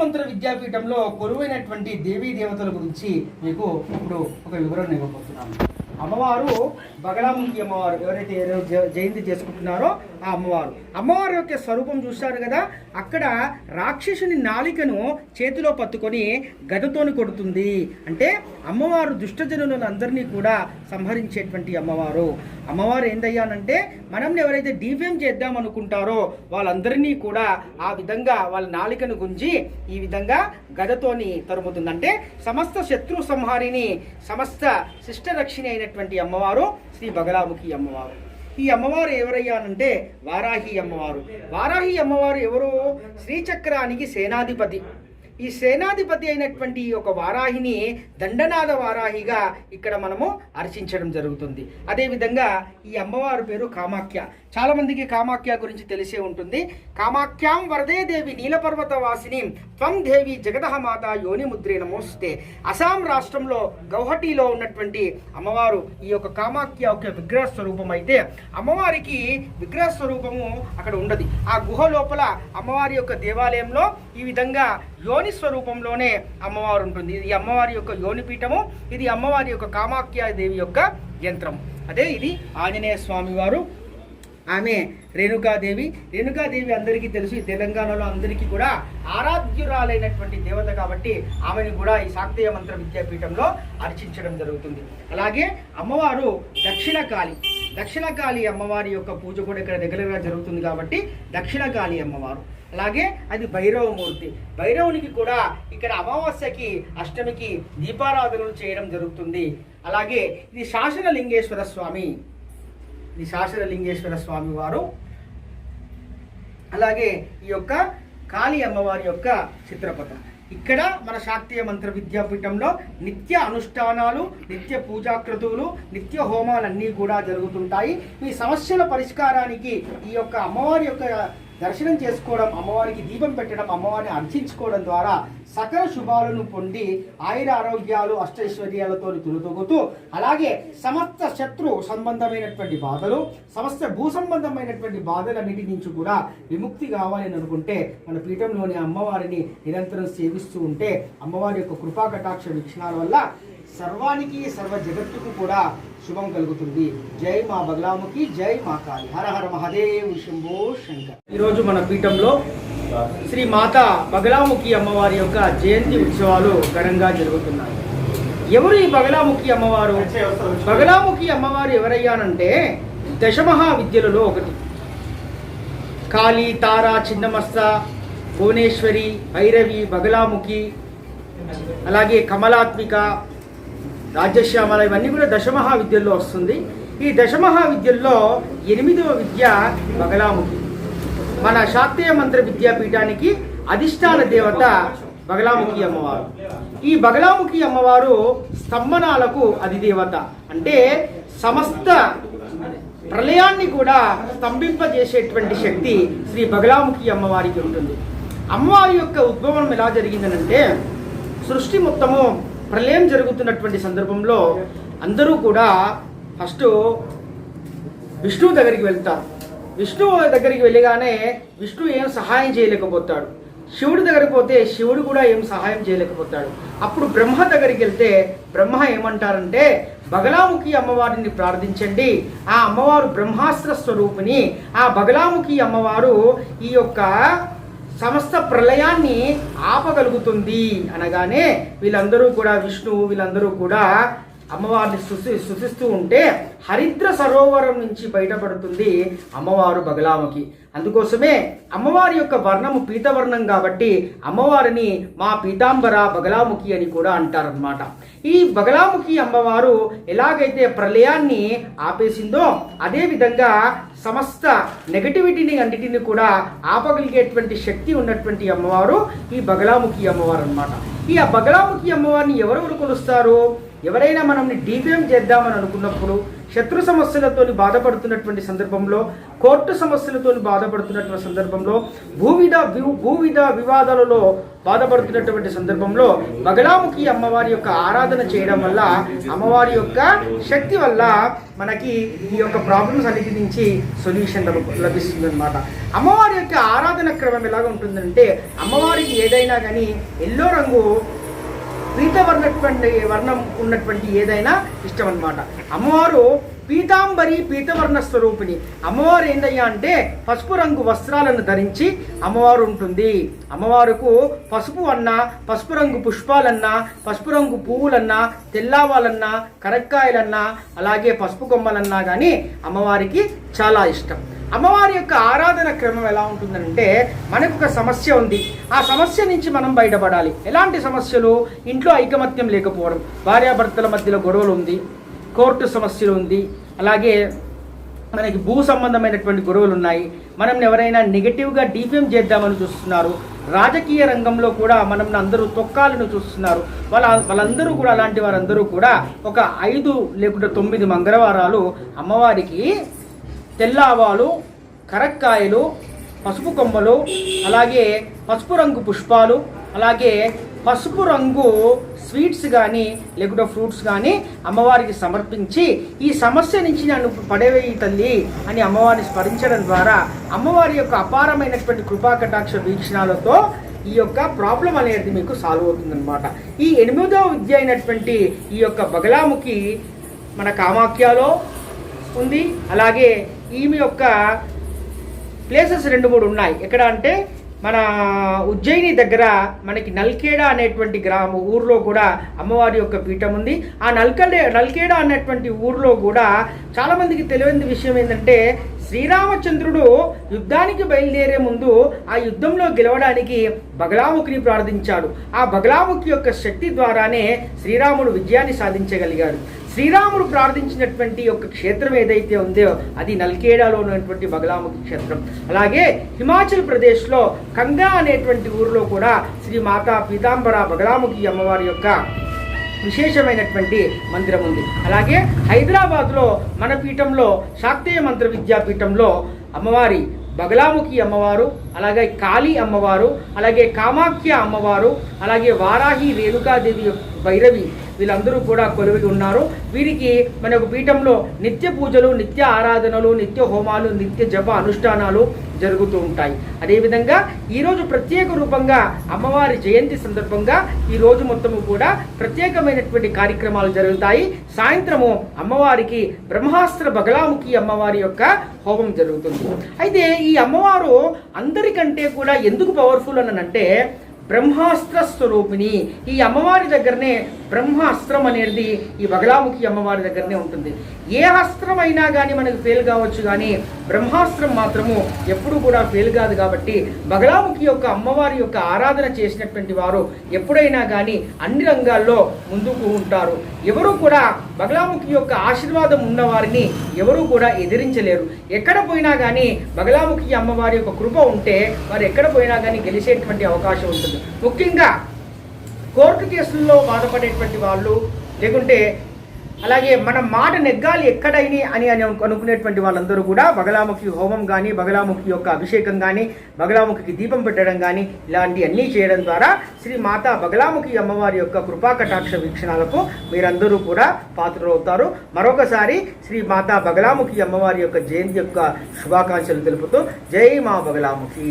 మంత్ర విద్యాపీఠంలో కొలువైనటువంటి దేవీ దేవతల గురించి మీకు ఇప్పుడు ఒక వివరణ ఇవ్వబోతున్నాను. అమ్మవారు బగలాముఖి అమ్మవారు ఎవరైతే జ- జయంతి చేసుకుంటున్నారో ఆ అమ్మవారు. అమ్మవారి యొక్క స్వరూపం చూస్తారు కదా అక్కడ రాక్షసుని నాలికను చేతిలో పట్టుకొని గదతోని కొడుతుంది. అంటే అమ్మవారు దుష్టజనులను అందరినీ కూడా సంహరించేటువంటి అమ్మవారు. అమ్మవారు ఏందయ్యానంటే మనం ఎవరైతే డిఫేమ్ చేద్దాం అనుకుంటారో వాళ్ళందరినీ కూడా ఆ విధంగా వాళ్ళ నాలికను గుంజి ఈ విధంగా గదతోని తరుముతుంది. అంటే సమస్త శత్రు సంహారిని సమస్త శిష్టరక్షిణి అయినటువంటి అమ్మవారు శ్రీ బగలాముఖి అమ్మవారు. ఈ అమ్మవారు ఎవరయ్యానంటే వారాహి అమ్మవారు. వారాహి అమ్మవారు ఎవరు? శ్రీచక్రానికి సేనాధిపతి. ఈ సేనాధిపతి అయినటువంటి ఈ యొక్క వారాహిని దండనాథ వారాహిగా ఇక్కడ మనము అర్చించడం జరుగుతుంది. అదేవిధంగా ఈ అమ్మవారి పేరు కామాఖ్య. చాలామందికి కామాఖ్య గురించి తెలిసే ఉంటుంది. కామాఖ్యాం వరదే దేవి నీలపర్వత వాసిని త్వం దేవి జగదహ మాత యోని ముద్రే నమోస్తే. అస్సాం రాష్ట్రంలో గౌహటిలో ఉన్నటువంటి అమ్మవారు ఈ యొక్క కామాఖ్య యొక్క విగ్రహ స్వరూపం అయితే అమ్మవారికి విగ్రహ స్వరూపము అక్కడ ఉండదు. ఆ గుహ లోపల అమ్మవారి యొక్క దేవాలయంలో ఈ విధంగా యోని స్వరూపంలోనే అమ్మవారు ఉంటుంది ఇది అమ్మవారి యొక్క యోని పీఠము ఇది అమ్మవారి యొక్క కామాఖ్య దేవి యొక్క యంత్రం. అదే ఇది ఆంజనేయ స్వామి వారు ఆమె రేణుకాదేవి రేణుకాదేవి అందరికీ తెలుసు ఈ తెలంగాణలో అందరికీ కూడా ఆరాధ్యురాలైనటువంటి దేవత కాబట్టి ఆమెను కూడా ఈ శాక్తీయ మంత్ర విద్యాపీఠంలో అర్చించడం జరుగుతుంది. అలాగే అమ్మవారు దక్షిణకాళి. దక్షిణకాళి అమ్మవారి యొక్క పూజ కూడా ఇక్కడ రెగ్యులర్గా జరుగుతుంది కాబట్టి దక్షిణకాళి అమ్మవారు. అలాగే అది భైరవమూర్తి. భైరవునికి కూడా ఇక్కడ అమావాస్యకి అష్టమికి దీపారాధనలు చేయడం జరుగుతుంది. అలాగే ఇది శాసనలింగేశ్వర స్వామి. ఇది శాసనలింగేశ్వర స్వామి వారు. అలాగే ఈ యొక్క కాళీ అమ్మవారి యొక్క చిత్రపటం. ఇక్కడ మన శాక్తీయ మంత్ర విద్యాపీఠంలో నిత్య అనుష్ఠానాలు నిత్య పూజాకృతువులు నిత్య హోమాలన్నీ కూడా జరుగుతుంటాయి. మీ సమస్యల పరిష్కారానికి ఈ యొక్క అమ్మవారి యొక్క దర్శనం చేసుకోవడం అమ్మవారికి దీపం పెట్టడం అమ్మవారిని అర్చించుకోవడం ద్వారా సకల శుభాలను పొంది ఆయుర ఆరోగ్యాలు అష్టైశ్వర్యాలతో తులుతొగుతూ అలాగే సమస్త శత్రు సంబంధమైనటువంటి బాధలు సమస్త భూ సంబంధమైనటువంటి బాధలన్నిటి నుంచి కూడా విముక్తి కావాలని అనుకుంటే మన పీఠంలోని అమ్మవారిని నిరంతరం సేవిస్తూ ఉంటే అమ్మవారి యొక్క కృపా కటాక్ష వీక్షణాల వల్ల సర్వానికి సర్వ జగత్తుకు కూడా శుభం కలుగుతుంది. జై మా బగలాముఖి జై మా కాళి. హర హర మహదేవ్ శంభో శంకర్. ఈరోజు మన పీఠంలో శ్రీ మాత బగలాముఖి అమ్మవారి యొక్క జయంతి ఉత్సవాలు ఘనంగా జరుగుతున్నాయి. ఎవరు ఈ బగలాముఖి అమ్మవారు? బగలాముఖి అమ్మవారు ఎవరయ్యానంటే దశమహా విద్యలలో ఒకటి. కాళీ తార చిన్నమస్త భువనేశ్వరి భైరవి బగలాముఖి అలాగే కమలాత్మిక రాజ్యశ్యామల ఇవన్నీ కూడా దశమహా విద్యల్లో వస్తుంది. ఈ దశమహా విద్యల్లో ఎనిమిదవ విద్య బగలాముఖి. మన శాస్త్రీయ మంత్ర విద్యాపీఠానికి అధిష్టాన దేవత బగలాముఖి అమ్మవారు. ఈ బగలాముఖి అమ్మవారు స్తంభనాలకు అధిదేవత. అంటే సమస్త ప్రళయాన్ని కూడా స్తంభింపజేసేటువంటి శక్తి శ్రీ బగలాముఖి అమ్మవారికి ఉంటుంది. అమ్మవారి యొక్క ఉద్భవం ఎలా జరిగిందనంటే సృష్టి మొత్తము ప్రళయం జరుగుతున్నటువంటి సందర్భంలో అందరూ కూడా ఫస్ట్ విష్ణువు దగ్గరికి వెళ్తారు. విష్ణువు దగ్గరికి వెళ్ళగానే విష్ణు ఏం సహాయం చేయలేకపోతాడు. శివుడి దగ్గరికి పోతే శివుడు కూడా ఏం సహాయం చేయలేకపోతాడు. అప్పుడు బ్రహ్మ దగ్గరికి వెళ్తే బ్రహ్మ ఏమంటారంటే బగలాముఖి అమ్మవారిని ప్రార్థించండి. ఆ అమ్మవారు బ్రహ్మాస్త్ర స్వరూపిణి. ఆ బగలాముఖి అమ్మవారు ఈ యొక్క సమస్త ప్రళయాన్ని ఆపగలుగుతుంది అనగానే వీళ్ళందరూ కూడా విష్ణువు వీళ్ళందరూ కూడా అమ్మవారిని స్తుతి స్తుతిస్తూ ఉంటే హరిద్ర సరోవరం నుంచి బయటపడుతుంది అమ్మవారు బగలాముఖి. అందుకోసమే అమ్మవారి యొక్క వర్ణము పీతవర్ణం కాబట్టి అమ్మవారిని మా పీతాంబర బగలాముఖి అని కూడా అంటారనమాట ఈ బగలాముఖి అమ్మవారు ఎలాగైతే ప్రళయాన్ని ఆపేసిందో అదేవిధంగా సమస్త నెగటివిటీని అన్నిటిని కూడా ఆపగలిగేటువంటి శక్తి ఉన్నటువంటి అమ్మవారు ఈ బగలాముఖి అమ్మవారు అనమాట ఈ ఆ బగలాముఖి అమ్మవారిని ఎవరెవరు కొలుస్తారు? ఎవరైనా మనల్ని డిఫేమ్ చేద్దామని అనుకున్నప్పుడు శత్రు సమస్యలతోని బాధపడుతున్నటువంటి సందర్భంలో కోర్టు సమస్యలతోని బాధపడుతున్నటువంటి సందర్భంలో భూవిధ వి- భూవిధ వివాదాలలో బాధపడుతున్నటువంటి సందర్భంలో బగలాముఖి అమ్మవారి యొక్క ఆరాధన చేయడం వల్ల అమ్మవారి యొక్క శక్తి వల్ల మనకి ఈ యొక్క ప్రాబ్లమ్స్ అన్నిటి నుంచి సొల్యూషన్ లభిస్తుంది అనమాట అమ్మవారి యొక్క ఆరాధన క్రమం ఎలాగ ఉంటుందంటే అమ్మవారికి ఏదైనా కానీ ఎల్లో రంగు పీతవర్ణటువంటి వర్ణం ఉన్నటువంటి ఏదైనా ఇష్టం అన్నమాట అమ్మవారు పీతాంబరి పీతవర్ణ స్వరూపిణి అమ్మవారు ఏందయ్యా అంటే పసుపు రంగు వస్త్రాలను ధరించి అమ్మవారు ఉంటుంది. అమ్మవారుకు పసుపు అన్నా పసుపు రంగు పుష్పాలన్నా పసుపు రంగు పువ్వులన్నా తెల్లావాలన్నా కరక్కాయలన్నా అలాగే పసుపు కొమ్మలన్నా కానీ అమ్మవారికి చాలా ఇష్టం. అమ్మవారి యొక్క ఆరాధన క్రమం ఎలా ఉంటుందంటే మనకు ఒక సమస్య ఉంది. ఆ సమస్య నుంచి మనం బయటపడాలి. ఎలాంటి సమస్యలు? ఇంట్లో ఐకమత్యం లేకపోవడం. భార్యాభర్తల మధ్యలో గొడవలు ఉంది. కోర్టు సమస్యలు ఉంది. అలాగే మనకి భూ సంబంధమైనటువంటి గొడవలు ఉన్నాయి. మనం ఎవరైనా నెగటివ్గా డిఫేమ్ చేద్దామని చూస్తున్నారు. రాజకీయ రంగంలో కూడా మనం అందరూ తొక్కాలను చూస్తున్నారు. వాళ్ళ వాళ్ళందరూ కూడా అలాంటి వారందరూ కూడా ఒక ఐదు లేకుంటే తొమ్మిది మంగళవారాలు అమ్మవారికి తెల్ల ఆవాలు కరక్కాయలు పసుపు కొమ్మలు అలాగే పసుపు రంగు పుష్పాలు అలాగే పసుపు రంగు స్వీట్స్ కానీ లేకుంటే ఫ్రూట్స్ కానీ అమ్మవారికి సమర్పించి ఈ సమస్య నుంచి నన్ను పడేవేయి తల్లి అని అమ్మవారిని స్మరించడం ద్వారా అమ్మవారి యొక్క అపారమైనటువంటి కృపాకటాక్ష వీక్షణాలతో ఈ యొక్క ప్రాబ్లం అనేది మీకు సాల్వ్ అవుతుందన్నమాట. ఈ ఎనిమిదవ విద్య అయినటువంటి ఈ యొక్క బగలాముఖి మన కామాఖ్యలో ఉంది. అలాగే ఈమె యొక్క ప్లేసెస్ రెండు మూడు ఉన్నాయి. ఎక్కడ అంటే మన ఉజ్జయిని దగ్గర మనకి నల్కేడ అనేటువంటి గ్రామ ఊర్లో కూడా అమ్మవారి యొక్క పీఠం ఉంది. ఆ నల్కడే నల్కేడ అనేటువంటి ఊర్లో కూడా చాలామందికి తెలియని విషయం ఏంటంటే శ్రీరామచంద్రుడు యుద్ధానికి బయలుదేరే ముందు ఆ యుద్ధంలో గెలవడానికి బగలాముఖిని ప్రార్థించాడు. ఆ బగలాముఖి యొక్క శక్తి ద్వారానే శ్రీరాముడు విజయాన్ని సాధించగలిగాడు. శ్రీరాముడు ప్రార్థించినటువంటి యొక్క క్షేత్రం ఏదైతే ఉందో అది నల్కేడాలో ఉన్నటువంటి బగలాముఖి క్షేత్రం. అలాగే హిమాచల్ ప్రదేశ్లో కంగా అనేటువంటి ఊరిలో కూడా శ్రీ మాతా పీతాంబర బగలాముఖి అమ్మవారి యొక్క విశేషమైనటువంటి మందిరం ఉంది. అలాగే హైదరాబాద్లో మన పీఠంలో శాక్తేయ మంత్ర విద్యాపీఠంలో అమ్మవారి బగలాముఖి అమ్మవారు అలాగే కాళీ అమ్మవారు అలాగే కామాఖ్య అమ్మవారు అలాగే వారాహి రేణుకాదేవి భైరవి వీళ్ళందరూ కూడా కొలువి ఉన్నారు. వీరికి మన యొక్క పీఠంలో నిత్య పూజలు నిత్య ఆరాధనలు నిత్య హోమాలు నిత్య జప అనుష్ఠానాలు జరుగుతూ ఉంటాయి. అదేవిధంగా ఈరోజు ప్రత్యేక రూపంగా అమ్మవారి జయంతి సందర్భంగా ఈరోజు మొత్తము కూడా ప్రత్యేకమైనటువంటి కార్యక్రమాలు జరుగుతాయి. సాయంత్రము అమ్మవారికి బ్రహ్మాస్త్ర బగలాముఖి అమ్మవారి యొక్క హోమం జరుగుతుంది. అయితే ఈ అమ్మవారు అందరికంటే కూడా ఎందుకు పవర్ఫుల్ అనంటే బ్రహ్మాస్త్ర స్వరూపిణి ఈ అమ్మవారి దగ్గరనే బ్రహ్మాస్త్రం అనేది ఈ బగలాముఖి అమ్మవారి దగ్గరనే ఉంటుంది. ఏ అస్త్రం అయినా కానీ మనకు ఫెయిల్ కావచ్చు కానీ బ్రహ్మాస్త్రం మాత్రము ఎప్పుడు కూడా ఫెయిల్ కాదు కాబట్టి బగలాముఖి యొక్క అమ్మవారి యొక్క ఆరాధన చేసినటువంటి వారు ఎప్పుడైనా కానీ అన్ని రంగాల్లో ముందుకు ఉంటారు. ఎవరు కూడా బగలాముఖి యొక్క ఆశీర్వాదం ఉన్న వారిని కూడా ఎదిరించలేరు. ఎక్కడ పోయినా కానీ బగలాముఖి అమ్మవారి యొక్క కృప ఉంటే వారు ఎక్కడ పోయినా కానీ గెలిచేటువంటి అవకాశం ఉంటుంది. ముఖ్యంగా కోర్టు కేసుల్లో బాధపడేటువంటి వాళ్ళు లేకుంటే అలాగే మన మాట నెగ్గాలి ఎక్కడైనా అని అని అనుకునేటువంటి వాళ్ళందరూ కూడా బగలాముఖి హోమం కానీ బగలాముఖి యొక్క అభిషేకం కానీ బగలాముఖికి దీపం పెట్టడం కానీ ఇలాంటి అన్నీ చేయడం ద్వారా శ్రీ మాత బగలాముఖి అమ్మవారి యొక్క కృపా కటాక్ష వీక్షణాలకు మీరందరూ కూడా పాత్రలవుతారు. మరొకసారి శ్రీ మాత బగలాముఖి అమ్మవారి యొక్క జయంతి యొక్క శుభాకాంక్షలు తెలుపుతూ జై మా బగలాముఖి.